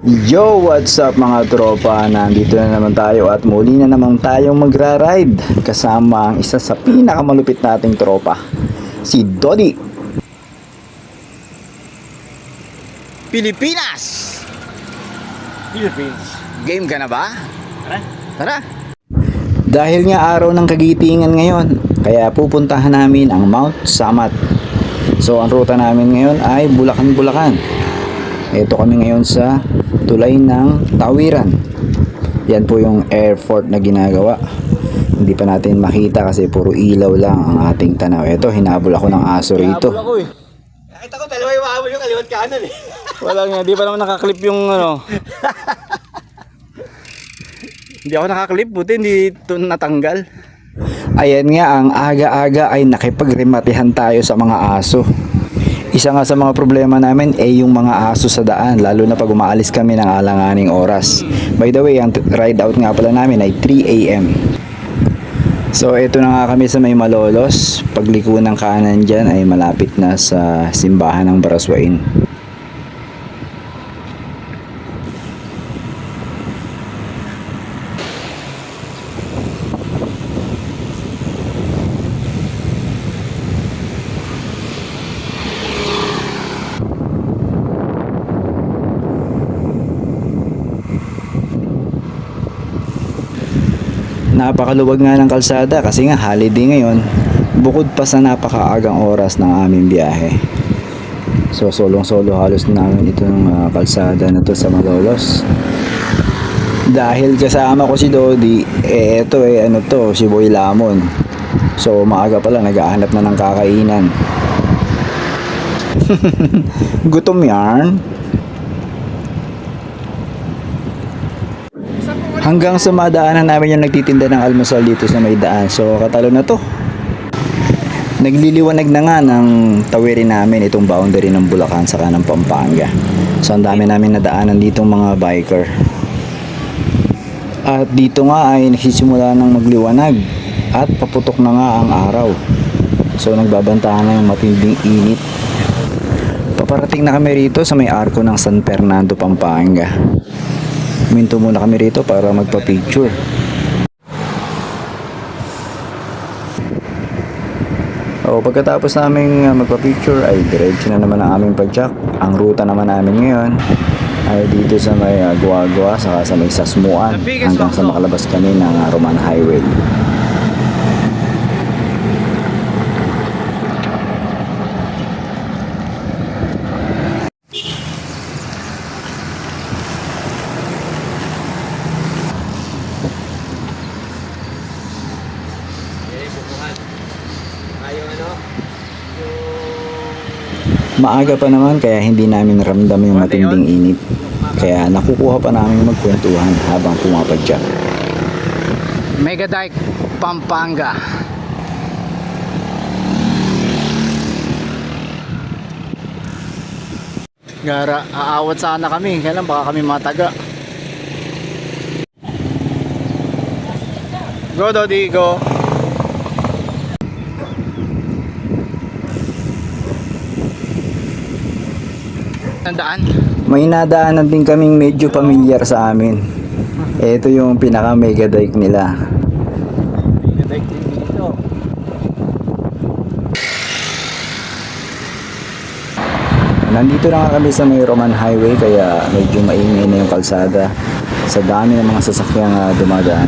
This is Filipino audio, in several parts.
Yo, what's up mga tropa? Nandito na naman tayo at muli na naman tayong magra-ride kasama ang isa sa pinakamalupit nating tropa, si Dodi. Pilipinas! Philippines. Game ka na ba? Tara. Tara! Dahil nga araw ng kagitingan ngayon, kaya pupuntahan namin ang Mount Samat. So ang ruta namin ngayon ay Bulacan-Bulacan. Ito kami ngayon sa tulay ng Tawiran. Yan po yung airport na ginagawa. Hindi pa natin makita kasi puro ilaw lang ang ating tanaw. Ito, hinabol ako ng aso rito. ako eh. Nakita ko dalawa yung mahabol yung kaliwat kanan eh. Wala nga, di pa naman nakaklip yung ano. hindi ako nakaklip, buti hindi ito natanggal. Ayan nga, ang aga-aga ay nakipagrimatihan tayo sa mga aso. Isa nga sa mga problema namin ay yung mga aso sa daan, lalo na pag umaalis kami ng alanganing oras. By the way, ang ride out nga pala namin ay 3 a.m. So ito na nga kami sa may Malolos. Pagliko ng kanan dyan ay malapit na sa simbahan ng Baraswain. Napakaluwag nga ng kalsada kasi nga holiday ngayon. Bukod pa sa napakaagang oras ng aming biyahe. So solong-solo halos namin itong ah, kalsada na to sa Malolos. Dahil kasama ko si Dodi, eh eto eh ano to, si Boy Lamon. So maaga pa lang naghahanap na ng kakainan. Gutom yarn. Hanggang sa madaanan namin yung nagtitinda ng almusal dito sa may daan. So katalo na to. Nagliliwanag na nga ng tawirin namin itong boundary ng Bulacan sa ng Pampanga. So ang dami namin nadaanan ditong mga biker. At dito nga ay nagsisimula ng magliwanag at paputok na nga ang araw. So nagbabantahan na yung matinding init. Paparating na kami rito sa may arko ng San Fernando, Pampanga. Minto muna kami rito para magpa-picture. O pagkatapos naming uh, magpa-picture ay diretso na naman ang aming pag-jack. Ang ruta naman namin ngayon ay dito sa may uh, Guagua saka sa may Sasmuan hanggang sa makalabas kami ng uh, Roman Highway. Maaga pa naman kaya hindi namin ramdam yung matinding init. Kaya nakukuha pa namin magkwentuhan habang pumapadyak. Mega Dike, Pampanga. Gara, aawat sana kami. Kailan baka kami mataga. Go, Dodi, go. Tandaan? May nadaanan din kaming medyo pamilyar sa amin. Ito yung pinaka mega dike nila. Like dito. Nandito na nga kami sa may Roman Highway kaya medyo maingay na yung kalsada sa dami ng mga sasakyang uh, dumadaan.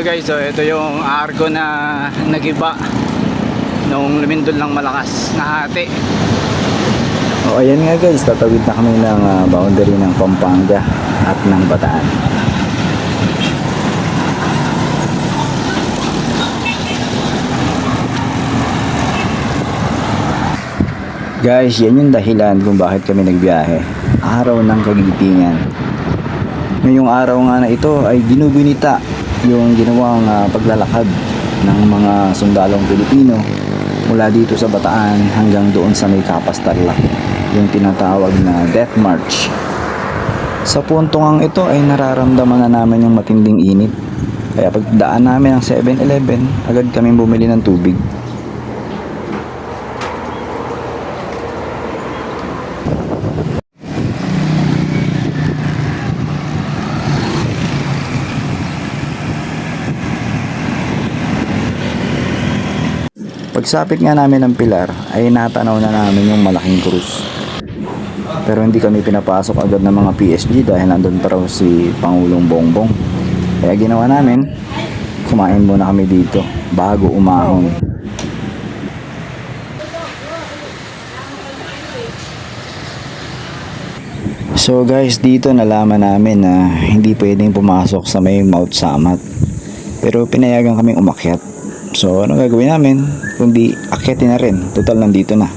Guys, so ito yung argo na nagiba nung lumindol ng malakas na hati. O ayan nga guys, tatawid na kami ng ah, boundary ng Pampanga at ng Bataan. Guys, yan yung dahilan kung bakit kami nagbiyahe. Araw ng kagitingan. Ngayong araw nga na ito ay ginugunita yung ginawang ah, paglalakad ng mga sundalong Pilipino mula dito sa Bataan hanggang doon sa may Kapas yung tinatawag na Death March. Sa puntong ang ito ay nararamdaman na namin yung matinding init Kaya pagdaan namin ng 7-Eleven, agad kami bumili ng tubig. Pagsapit nga namin ng pilar, ay natanaw na namin yung malaking krus. Pero hindi kami pinapasok agad ng mga PSG dahil nandun pa raw si Pangulong Bongbong. Kaya ginawa namin, kumain muna kami dito bago umahon. So guys, dito nalaman namin na hindi pwedeng pumasok sa may Mount Samat. Pero pinayagan kaming umakyat. So ano gagawin namin? Kundi akyatin na rin. Total nandito na.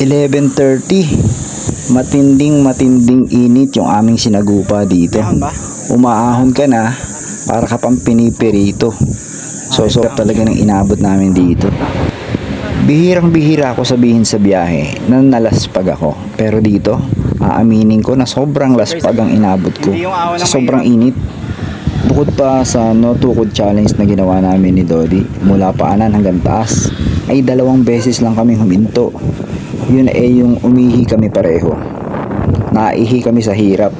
11.30 Matinding matinding init yung aming sinagupa dito. Umaahon ka na Para ka pang pinipirito So so talaga ng inabot namin dito. Bihirang bihira ako sabihin sa biyahe na nalaspag ako. Pero dito Aaminin ko na sobrang laspag ang inabot ko. Sa sobrang init Bukod pa sa no tukod challenge na ginawa namin ni Dodi mula paanan hanggang taas ay dalawang beses lang kami huminto. Yun ay yung umihi kami pareho. Naihi kami sa hirap.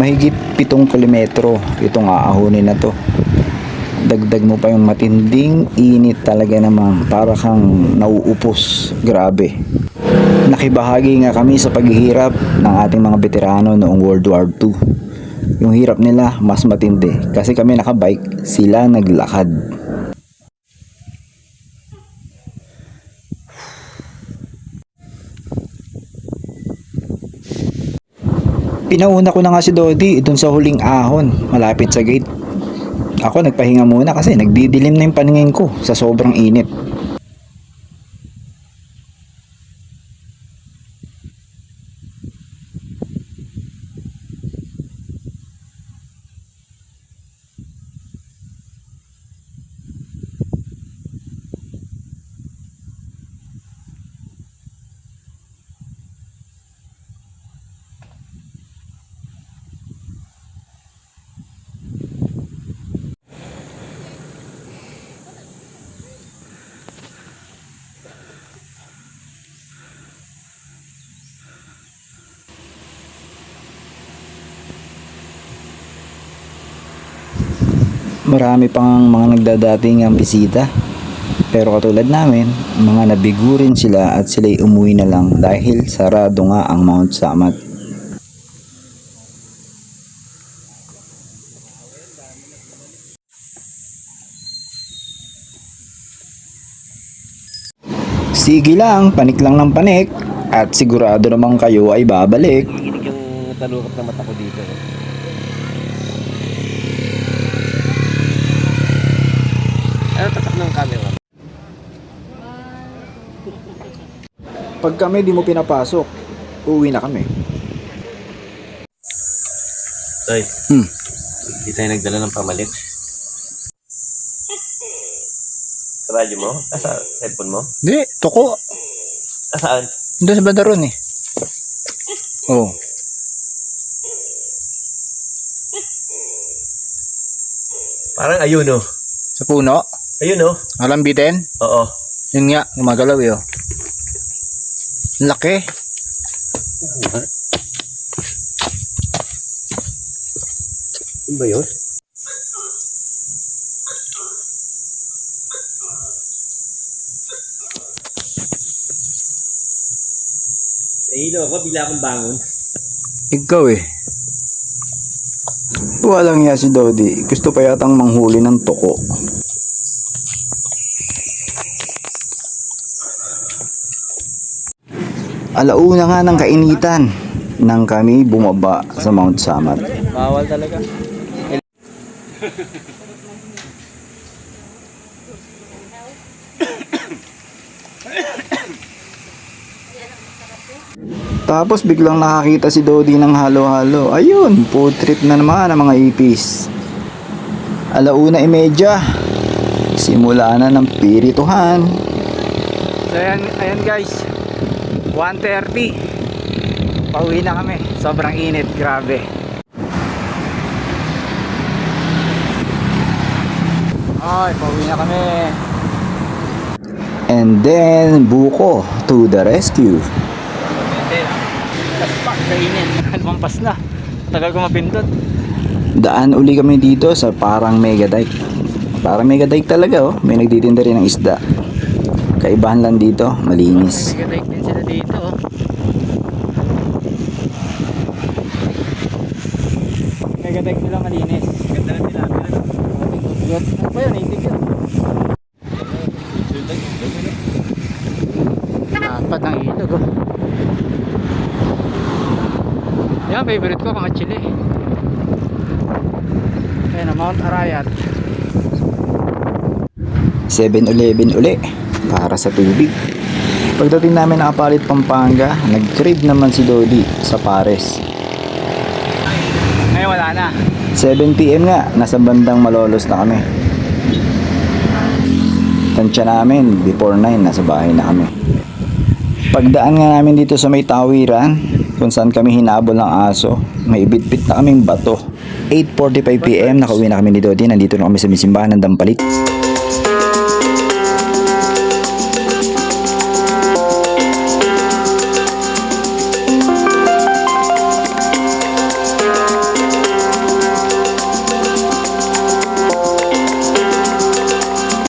Mahigit pitong kilometro itong aahunin na to. Dagdag mo pa yung matinding init talaga namang para kang nauupos. Grabe. Nakibahagi nga kami sa paghihirap ng ating mga veterano noong World War II. Yung hirap nila mas matindi kasi kami nakabike, sila naglakad. Pinauna ko na nga si Dodi dun sa huling ahon, malapit sa gate. Ako nagpahinga muna kasi nagdidilim na yung paningin ko sa sobrang init. Marami pang mga nagdadating ang bisita. Pero katulad namin, mga nabigo rin sila at sila'y umuwi na lang dahil sarado nga ang Mount Samat. Sige lang, panik lang ng panik at sigurado namang kayo ay babalik. Talukap na mata ko dito. Ano tatak ng camera? Pag kami di mo pinapasok, uwi na kami. Toy, Hmm. hindi tayo nagdala ng pamalit. Sa radyo mo? Ah, sa headphone mo? Di, toko. Saan? Doon sa banda ron eh. Oh. Parang ayun oh. Sa puno. Ayun oh. Alambitin. Oo. Yun nga, gumagalaw yun. Laki. Yun ba yun? Nahilo ako, bigla akong bangon. Ikaw eh. Walang niya si Dodi. Gusto pa yatang manghuli ng toko. Alauna nga ng kainitan nang kami bumaba sa Mount Samat. Bawal talaga. Tapos biglang nakakita si Dodi ng halo-halo. Ayun, food trip na naman ang mga ipis. Alauna imedya. Simula na ng pirituhan. So ayan, ayan guys. 1.30. Pauwi na kami. Sobrang init, grabe. Ay, pauwi na kami. And then, buko to the rescue. Paspak sa init. Lumampas na. Tagal ko mapindot. Daan uli kami dito sa parang mega dike. Parang mega dike talaga oh. May nagtitinda rin ng isda. Kaibahan lang dito, malinis. Nag-like din sila dito. oh. Mega malinis. Ganda na nila. Ano ba yun? Native yun. Dapat ng ilog oh. Yan, favorite ko, mga chili. Ayan na, Mount Arayat. 7-Eleven uli para sa tubig. Pagdating namin ng Apalit, Pampanga, nag-crib naman si Dodi sa Pares. Ngayon wala na. 7pm nga, nasa bandang Malolos na kami. Tansya namin, before 9, nasa bahay na kami. Pagdaan nga namin dito sa may tawiran, kung saan kami hinabol ng aso, may bitbit na kaming bato. 8.45pm, nakauwi na kami dito din. Nandito na kami sa simbahan ng Dampalit.